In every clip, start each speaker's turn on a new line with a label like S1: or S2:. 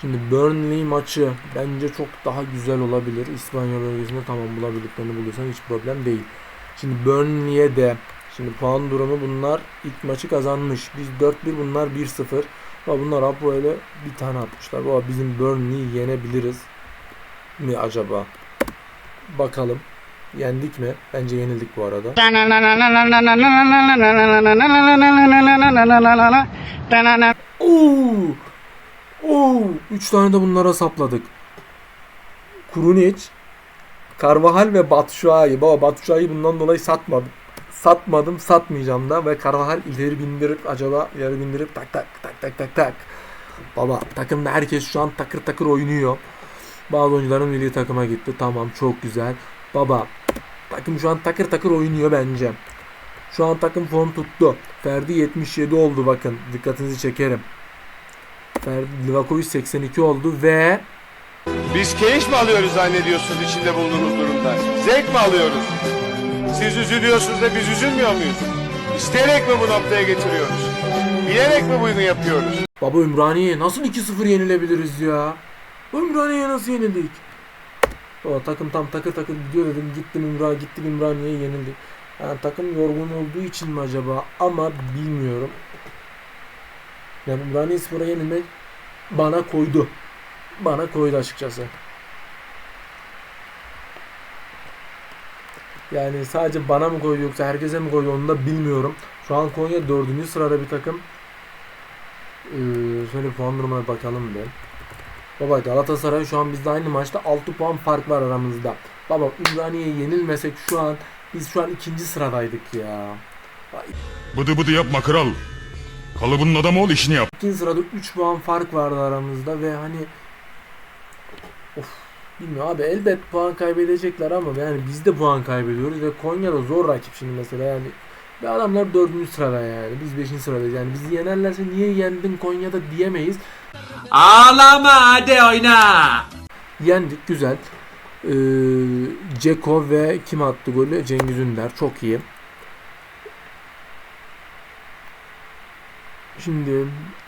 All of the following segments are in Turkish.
S1: Şimdi Burnley maçı bence çok daha güzel olabilir. İspanya bölgesinde tamam bulabildiklerini bulursan hiç problem değil. Şimdi Burnley'e de şimdi puan durumu bunlar ilk maçı kazanmış. Biz 4-1 bunlar 1-0. Ama bunlar Apoel'e bir tane atmışlar. Baba bizim Burnley'i yenebiliriz mi acaba? Bakalım. Yendik mi? Bence yenildik bu arada. Oo! Oo! Üç tane de bunlara sapladık. Kurunic, Carvajal ve Batshuayi. Baba Batshuayi bundan dolayı satmadım. Satmadım, satmayacağım da ve Carvajal ileri bindirip acaba ileri bindirip tak tak tak tak tak tak. Baba takımda herkes şu an takır takır oynuyor. Bazı oyuncuların milli takıma gitti. Tamam çok güzel. Baba takım şu an takır takır oynuyor bence. Şu an takım form tuttu. Ferdi 77 oldu bakın. Dikkatinizi çekerim. Ferdi Livakovic 82 oldu ve
S2: Biz keyif mi alıyoruz zannediyorsunuz içinde bulunduğumuz durumda? Zevk mi alıyoruz? Siz üzülüyorsunuz da biz üzülmüyor muyuz? İsteyerek mi bu noktaya getiriyoruz? Bilerek mi bunu yapıyoruz?
S1: Baba Ümraniye'ye nasıl 2-0 yenilebiliriz ya? Ümraniye'ye nasıl yenildik? O takım tam takır takır gidiyor dedim. Gittim Ümra, gittik Ümraniye'ye yenildik. Yani takım yorgun olduğu için mi acaba? Ama bilmiyorum. Yani Ümraniye Spor'a yenilmek bana koydu. Bana koydu açıkçası. Yani sadece bana mı koydu yoksa herkese mi koydu onu da bilmiyorum. Şu an Konya dördüncü sırada bir takım. Ee, şöyle puan durumuna bakalım bir. Baba Galatasaray şu an bizde aynı maçta 6 puan fark var aramızda. Baba Ümraniye'ye yenilmesek şu an biz şu an ikinci sıradaydık ya.
S3: Bıdı bıdı yapma kral. Kalıbının adamı ol işini yap.
S1: İkinci sırada 3 puan fark vardı aramızda ve hani of bilmiyorum abi elbet puan kaybedecekler ama yani biz de puan kaybediyoruz ve Konya'da zor rakip şimdi mesela yani ve adamlar dördüncü sırada yani biz beşinci sıradayız yani bizi yenerlerse niye yendin Konya'da diyemeyiz.
S4: Ağlama hadi oyna.
S1: Yendik güzel. Ee, Ceko ve kim attı golü? Cengiz Ünder. Çok iyi. Şimdi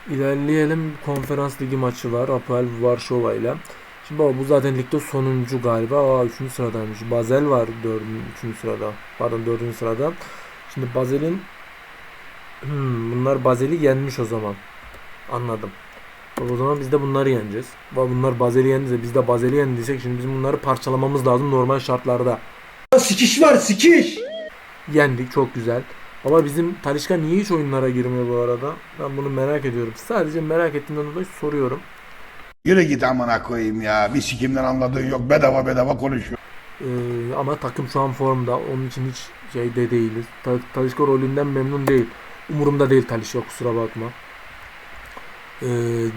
S1: ilerleyelim. Konferans ligi maçı var. Apoel Varşova ile. Şimdi baba bu zaten ligde sonuncu galiba. Aa 3. sıradaymış. Basel var 4. 3. sırada. Pardon 4. sırada. Şimdi Basel'in hmm, bunlar Basel'i yenmiş o zaman. Anladım. O zaman biz de bunları yeneceğiz. Bunlar Bazel'i yendiyse biz de Bazel'i yendiysek şimdi bizim bunları parçalamamız lazım normal şartlarda.
S5: Sikiş var sikiş.
S1: Yendik çok güzel. Ama bizim Talişka niye hiç oyunlara girmiyor bu arada? Ben bunu merak ediyorum. Sadece merak ettiğimden dolayı soruyorum.
S6: Yürü git amına koyayım ya. Bir sikimden anladığın yok. Bedava bedava konuşuyor.
S1: Ee, ama takım şu an formda. Onun için hiç şeyde değiliz. Ta Talişka rolünden memnun değil. Umurumda değil Talişka kusura bakma. Ee,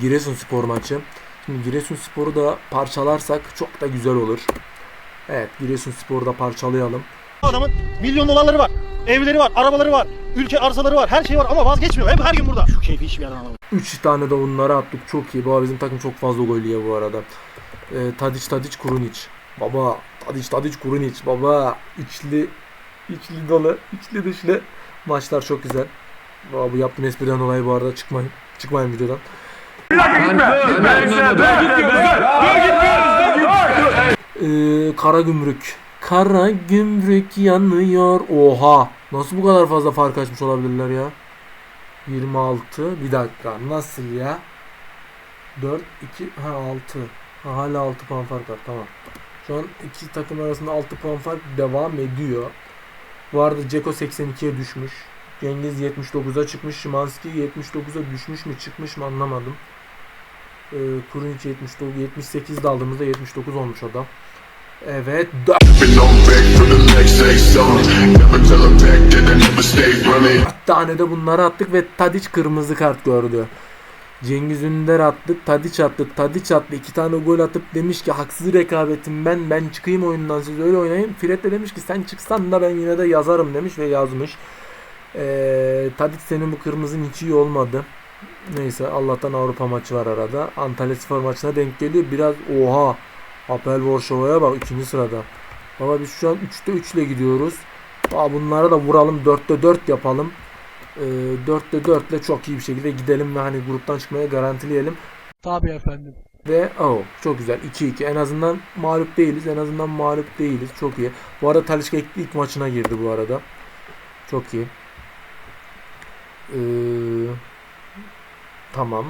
S1: Giresunspor maçı. Şimdi Giresunspor'u da parçalarsak çok da güzel olur. Evet Giresunspor'u da parçalayalım.
S7: Adamın milyon dolarları var. Evleri var, arabaları var, ülke arsaları var, her şey var ama vazgeçmiyor. Hep her gün burada. Şu keyfi hiçbir yerden alamıyorum.
S1: 3 tane de onlara attık. Çok iyi. Baba bizim takım çok fazla gol yiyor bu arada. Ee, Tadic Tadic Kurunic. Baba Tadic Tadic Kurunic. Baba içli içli dolu, içli dışlı maçlar çok güzel. Baba bu yaptığım espriden dolayı bu arada çıkmayın. Çıkmayın videodan. Ee, kara gümrük. Kara gümrük yanıyor. Oha. Nasıl bu kadar fazla fark açmış olabilirler ya? 26. Bir dakika. Nasıl ya? 4, 2, ha 6. Ha, hala 6 puan fark var. Tamam. Şu an iki takım arasında 6 puan fark devam ediyor. Bu arada Ceko 82'ye düşmüş. Cengiz 79'a çıkmış. Şimanski 79'a düşmüş mü çıkmış mı anlamadım. Ee, Kurunic 79, 78'de aldığımızda 79 olmuş o da. Evet. dört
S8: Been on back for the next say something. Never tell a back that I never stay running.
S1: tane de bunları attık ve Tadic kırmızı kart gördü. Cengiz Ünder attı, Tadic attı, Tadic attı. iki tane gol atıp demiş ki haksız rekabetim ben, ben çıkayım oyundan siz öyle oynayın. Fred de demiş ki sen çıksan da ben yine de yazarım demiş ve yazmış. Ee, Tadic senin bu kırmızın hiç iyi olmadı. Neyse Allah'tan Avrupa maçı var arada. Antalya Spor maçına denk geliyor. Biraz oha. Apel Varşova'ya bak ikinci sırada. Baba biz şu an 3'te 3 ile gidiyoruz. Aa, bunlara da vuralım 4'te 4 yapalım. Ee, 4'te 4 ile çok iyi bir şekilde gidelim ve hani gruptan çıkmaya garantileyelim.
S9: Tabii efendim.
S1: Ve oh çok güzel 2-2 en azından mağlup değiliz en azından mağlup değiliz çok iyi. Bu arada Talişka ilk, ilk maçına girdi bu arada. Çok iyi. Ee, tamam.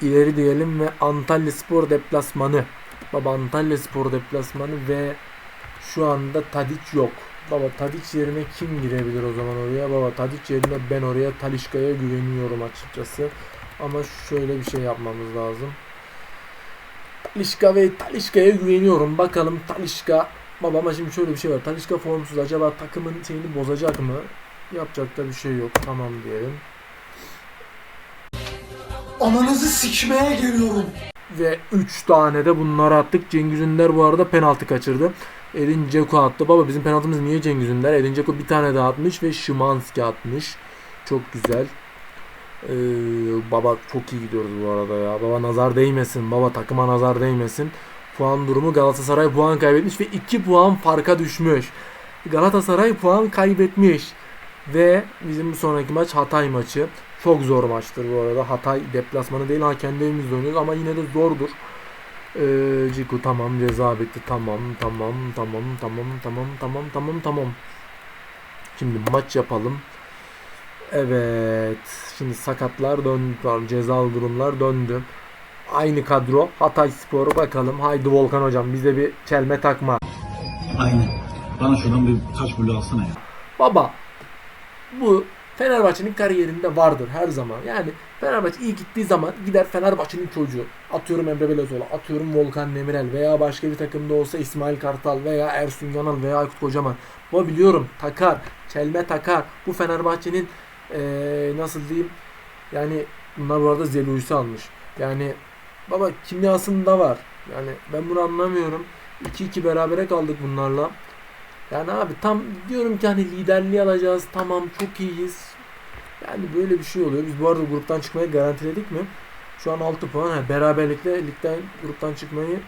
S1: İleri diyelim ve Antalya Spor deplasmanı. Baba Antalya Spor deplasmanı ve şu anda Tadic yok. Baba Tadic yerine kim girebilir o zaman oraya? Baba Tadic yerine ben oraya Talişka'ya güveniyorum açıkçası. Ama şöyle bir şey yapmamız lazım. Talişka ve Talişka'ya güveniyorum. Bakalım Talişka Baba ama şimdi şöyle bir şey var. Talişka formsuz. Acaba takımın şeyini bozacak mı? Yapacak da bir şey yok. Tamam diyelim.
S5: Ananızı sikmeye geliyorum.
S1: Ve 3 tane de bunları attık. Cengiz Ünder bu arada penaltı kaçırdı. Edin Dzeko attı. Baba bizim penaltımız niye Cengiz Ünder? Edin Dzeko bir tane daha atmış ve Şimanski atmış. Çok güzel. Ee, baba çok iyi gidiyoruz bu arada ya. Baba nazar değmesin. Baba takıma nazar değmesin. Puan durumu Galatasaray puan kaybetmiş ve 2 puan farka düşmüş. Galatasaray puan kaybetmiş. Ve bizim bir sonraki maç Hatay maçı. Çok zor maçtır bu arada. Hatay deplasmanı değil ha kendi evimizde oynuyoruz ama yine de zordur. Ee, Ciku tamam ceza bitti. Tamam tamam tamam tamam tamam tamam tamam tamam. Şimdi maç yapalım. Evet. Şimdi sakatlar döndü. Cezalı durumlar döndü. Aynı kadro. Hatay Spor'u bakalım. Haydi Volkan hocam bize bir çelme takma.
S5: Aynen. Bana şuradan bir taş bulu alsana ya.
S1: Baba bu Fenerbahçe'nin kariyerinde vardır her zaman. Yani Fenerbahçe iyi gittiği zaman gider Fenerbahçe'nin çocuğu. Atıyorum Emre Belözoğlu, atıyorum Volkan Demirel veya başka bir takımda olsa İsmail Kartal veya Ersun Yanal veya Aykut Kocaman. Ama biliyorum takar, çelme takar. Bu Fenerbahçe'nin eee, nasıl diyeyim yani bunlar bu arada Zeluyus'u almış. Yani baba kimyasında var. Yani ben bunu anlamıyorum. 2-2 berabere kaldık bunlarla. Yani abi tam diyorum ki hani liderliği alacağız. Tamam çok iyiyiz. Yani böyle bir şey oluyor. Biz bu arada gruptan çıkmayı garantiledik mi? Şu an 6 puan. Ha, beraberlikle ligden gruptan çıkmayı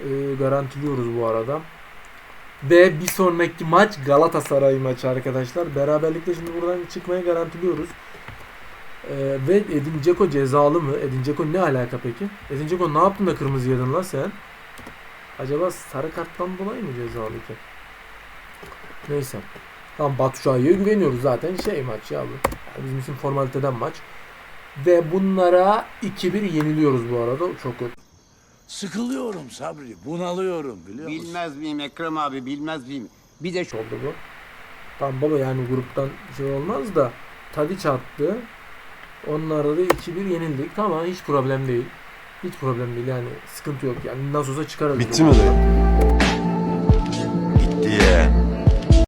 S1: e, garantiliyoruz bu arada. Ve bir sonraki maç Galatasaray maçı arkadaşlar. Beraberlikle şimdi buradan çıkmayı garantiliyoruz. E, ve Edin Dzeko cezalı mı? Edin Dzeko ne alaka peki? Edin Dzeko ne yaptın da kırmızı yedin lan sen? Acaba sarı karttan dolayı mı cezalı ki? Neyse. Tamam Batu Şahin'e güveniyoruz zaten şey maç ya bu. Yani bizim için formaliteden maç. Ve bunlara 2-1 yeniliyoruz bu arada. Çok kötü
S9: Sıkılıyorum Sabri, bunalıyorum biliyor musun?
S10: Bilmez miyim Ekrem abi bilmez miyim? Bir de şu
S1: oldu bu. Tamam baba yani gruptan şey olmaz da Tadiç attı. Onlarda da 2-1 yenildik. Tamam hiç problem değil. Hiç problem değil yani sıkıntı yok yani nasıl olsa çıkarız.
S2: Bitti mi?